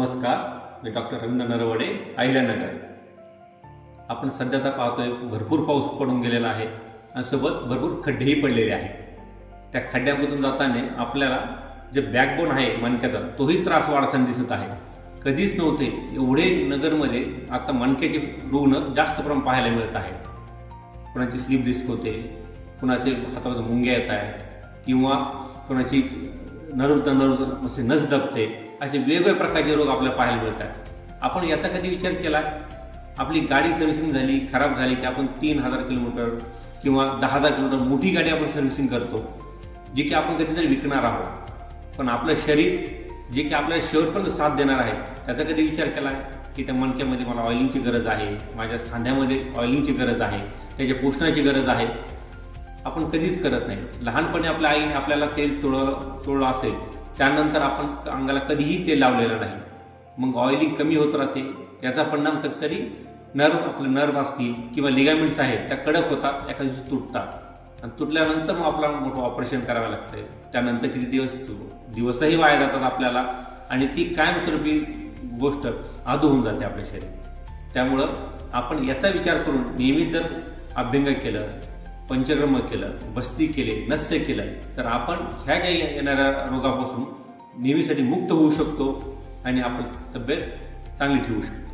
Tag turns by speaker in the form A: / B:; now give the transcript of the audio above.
A: नमस्कार मी डॉक्टर रवींद्र नरवडे अहिल्यानगर. आपण सध्या तर पाहतोय भरपूर पाऊस पडून गेलेला आहे. आणि सोबत भरपूर खड्डेही पडलेले आहेत. त्या खड्ड्यामधून जाताना आपल्याला जे बॅकबोन आहे मणक्याचा तोही त्रास वाढताना दिसत आहे. कधीच नव्हते एवढे नगरमध्ये आता मणक्याचे रुग्ण जास्त प्रमाण पाहायला मिळत आहे कोणाची स्लीप डिस्क होते कुणाचे हातामध्ये मुंग्या येत आहेत किंवा कोणाची नर्व नर्व असे नस दबते असे वेगवेगळ्या प्रकारचे रोग आपल्याला पाहायला मिळतात. आपण याचा कधी विचार केला? आपली गाडी सर्व्हिसिंग झाली खराब झाली की आपण तीन हजार किलोमीटर किंवा दहा हजार किलोमीटर मोठी गाडी आपण सर्व्हिसिंग करतो जे की आपण कधीतरी विकणार आहोत. पण आपलं शरीर जे की आपल्याला शेवटपर्यंत साथ देणार आहे त्याचा कधी विचार केला? की त्या मणक्यामध्ये मला ऑइलिंगची गरज आहे माझ्या सांध्यामध्ये ऑइलिंगची गरज आहे त्याच्या पोषणाची गरज आहे. आपण कधीच करत नाही. लहानपणी आपल्या आईने आपल्याला तेल चोळलं चोळलं असेल त्यानंतर आपण अंगाला कधीही तेल लावलेलं नाही. मग ऑइलिंग कमी होत राहते. याचा परिणाम कधीतरी नर्व आपले नर्व असतील किंवा लिगामेंट्स आहेत त्या कडक होतात एका दिवशी तुटतात. आणि तुटल्यानंतर मग आपल्याला मोठं ऑपरेशन करावं लागतंय. त्यानंतर किती दिवस दिवसही वाया जातात आपल्याला आणि ती कायमस्वरूपी गोष्ट आधू होऊन जाते आपल्या शरीर त्यामुळं आपण याचा विचार करून नेहमी जर अभ्यंग केलं पंचकर्म केलं बस्ती केले नस्य केलं तर आपण ह्या ज्या येणाऱ्या रोगापासून नेहमीसाठी मुक्त होऊ शकतो आणि आपण तब्येत चांगली ठेवू शकतो.